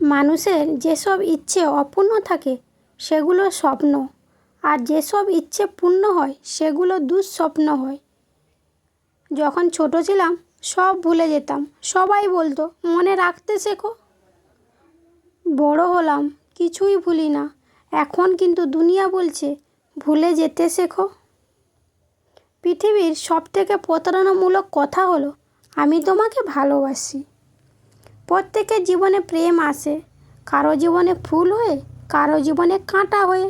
মানুষের যেসব ইচ্ছে অপূর্ণ থাকে, সেগুলো স্বপ্ন। আর যেসব ইচ্ছে পূর্ণ হয়, সেগুলো দুঃস্বপ্ন হয়। যখন ছোট ছিলাম, সব ভুলে যেতাম। সবাই বলতো, মনে রাখতে শেখো। বড় হলাম, কিছুই ভুলি না। এখন কিন্তু দুনিয়া বলছে, ভুলে যেতে শেখো। পৃথিবীর সবথেকে প্রতারণামূলক কথা হলো, আমি তোমাকে ভালোবাসি। প্রত্যেকের জীবনে প্রেম আসে। কারও জীবনে ফুল হয়ে, কারও জীবনে কাঁটা হয়ে।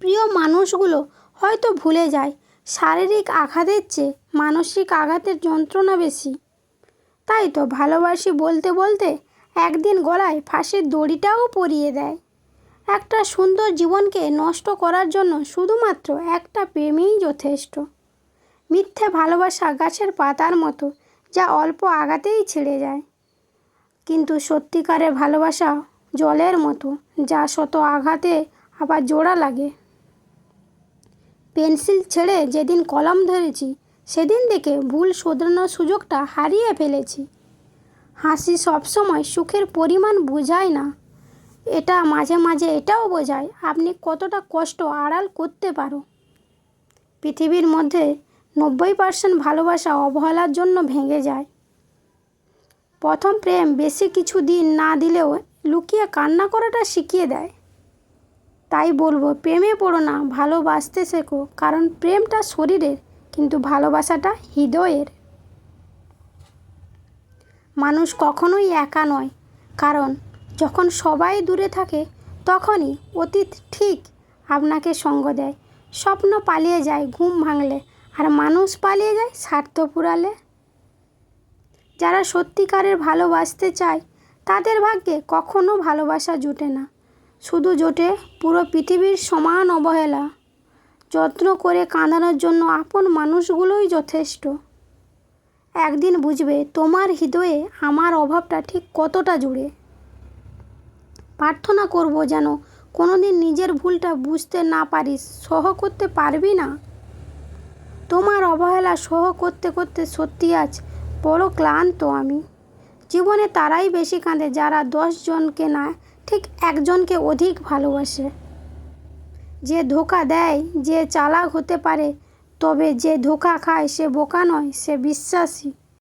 প্রিয় মানুষগুলো হয়তো ভুলে যায়, শারীরিক আঘাতের চেয়ে মানসিক আঘাতের যন্ত্রণা বেশি। তাই তো ভালোবাসি বলতে বলতে একদিন গলায় ফাঁসির দড়িটাও পরিয়ে দেয়। একটা সুন্দর জীবনকে নষ্ট করার জন্য শুধুমাত্র একটা প্রেমেই যথেষ্ট। মিথ্যে ভালোবাসা গাছের পাতার মতো যা অল্প আঘাতেই ছেড়ে যায়। কিন্তু সত্যিকারের ভালোবাসা জলের মতো, যা শত আঘাতে আবার জোড়া লাগে। পেন্সিল ছেড়ে যেদিন কলম ধরেছি, সেদিন থেকে ভুল শোধরানোর সুযোগটা হারিয়ে ফেলেছি। হাসি সবসময় সুখের পরিমাণ বোঝায় না। এটা মাঝে মাঝে এটাও বোঝায়, আপনি কতটা কষ্ট আড়াল করতে পারো। পৃথিবীর মধ্যে নব্বই পার্সেন্ট ভালোবাসা অবহেলার জন্য ভেঙে যায়। প্রথম প্রেম বেশি কিছু দিন না দিলেও লুকিয়ে কান্না করাটা শিখিয়ে দেয়। তাই বলব, প্রেমে পড়ো না, ভালোবাসতে শেখো, কারণ প্রেমটা শরীরের, কিন্তু ভালোবাসাটা হৃদয়ের। মানুষ কখনোই একা নয়, কারণ যখন সবাই দূরে থাকে, তখনই অতীত ঠিক আপনাকে সঙ্গ দেয়। স্বপ্ন পালিয়ে যায়, ঘুম ভাঙলে আর মানুষ পালিয়ে যায় স্বার্থ পুরালে। যারা সত্যিকারের ভালোবাসতে চায়, তাদের ভাগ্যে কখনো ভালোবাসা জুটে না। শুধু জোটে পুরো পৃথিবীর সমান অবহেলা। যত্ন করে কাঁদানোর জন্য আপন মানুষগুলোই যথেষ্ট। একদিন বুঝবে তোমার হৃদয়ে আমার অভাবটা ঠিক কতটা জুড়ে প্রার্থনা করব যেন কোনোদিন নিজের ভুলটা বুঝতে না পারিস। সহ করতে পারবি না? তোমার অবহেলা সহ করতে করতে সত্যি আজ বড় ক্লান্ত আমি। জীবনে তারাই বেশি কাঁদে যারা জনকে না, ঠিক একজনকে অধিক ভালোবাসে। যে ধোকা দেয়, যে চালাক হতে পারে, তবে যে ধোকা খায় সে বোকা নয়, সে বিশ্বাসী।